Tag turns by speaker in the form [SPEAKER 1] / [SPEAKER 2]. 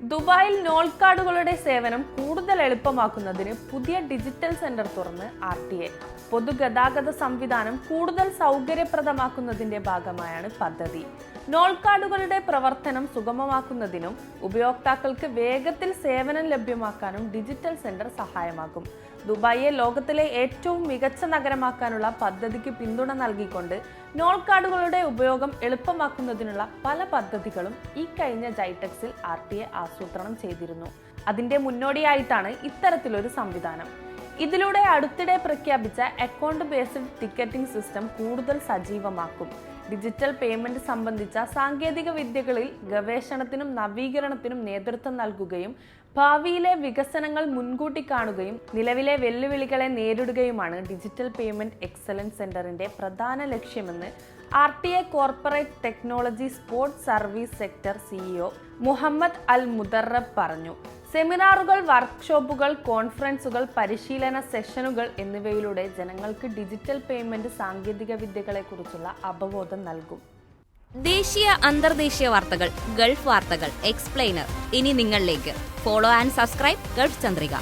[SPEAKER 1] ദുബായിൽ നോൾ കാർഡുകളുടെ സേവനം കൂടുതൽ എളുപ്പമാക്കുന്നതിന് പുതിയ ഡിജിറ്റൽ സെന്റർ തുറന്ന് ആർ ടി എ. പൊതുഗതാഗത സംവിധാനം കൂടുതൽ സൗകര്യപ്രദമാക്കുന്നതിന്റെ ഭാഗമായാണ് പദ്ധതി. നോൾ കാർഡുകളുടെ പ്രവർത്തനം സുഗമമാക്കുന്നതിനും ഉപയോക്താക്കൾക്ക് വേഗത്തിൽ സേവനം ലഭ്യമാക്കാനും ഡിജിറ്റൽ സെന്റർ സഹായമാകും ദുബായിയെ ലോകത്തിലെ ഏറ്റവും മികച്ച നഗരമാക്കാനുള്ള പദ്ധതിക്ക് പിന്തുണ നൽകിക്കൊണ്ട് നോൾ കാർഡുകളുടെ ഉപയോഗം എളുപ്പമാക്കുന്നതിനുള്ള പല പദ്ധതികളും ഈ കഴിഞ്ഞ ജൈടെക്സിൽ ആർ ടി എ ആസൂത്രണം ചെയ്തിരുന്നു. അതിന്റെ മുന്നോടിയായിട്ടാണ് ഇത്തരത്തിലൊരു സംവിധാനം. ഇതിലൂടെ അടുത്തിടെ പ്രഖ്യാപിച്ച അക്കൗണ്ട് ബേസ്ഡ് ടിക്കറ്റിംഗ് സിസ്റ്റം കൂടുതൽ സജീവമാക്കും. ഡിജിറ്റൽ പേയ്മെന്റ് സംബന്ധിച്ച സാങ്കേതിക വിദ്യകളിൽ ഗവേഷണത്തിനും നവീകരണത്തിനും നേതൃത്വം നൽകുകയും ഭാവിയിലെ വികസനങ്ങൾ മുൻകൂട്ടി കാണുകയും നിലവിലെ വെല്ലുവിളികളെ നേരിടുകയുമാണ് ഡിജിറ്റൽ പേയ്മെന്റ് എക്സലൻസ് സെന്ററിന്റെ പ്രധാന ലക്ഷ്യമെന്ന് R T A corporate technology sports service sector CEO Mohammed Al Mudarrab പറഞ്ഞു. സെമിനാറുകൾ വർക്ക്ഷോപ്പുകൾ കോൺഫറൻസുകൾ പരിശീലന സെഷനുകൾ എന്നിവയിലൂടെ ജനങ്ങൾക്ക് ഡിജിറ്റൽ പേയ്മെന്റ് സാങ്കേതിക വിദ്യകളെക്കുറിച്ചുള്ള അവബോധം നൽകും.
[SPEAKER 2] ദേശീയ അന്തർദേശീയ വാർത്തകൾ ഗൾഫ് വാർത്തകൾ എക്സ്പ്ലെയിനർ. ഇനി നിങ്ങളിലേക്ക്. Follow and subscribe Gulf Chandrika.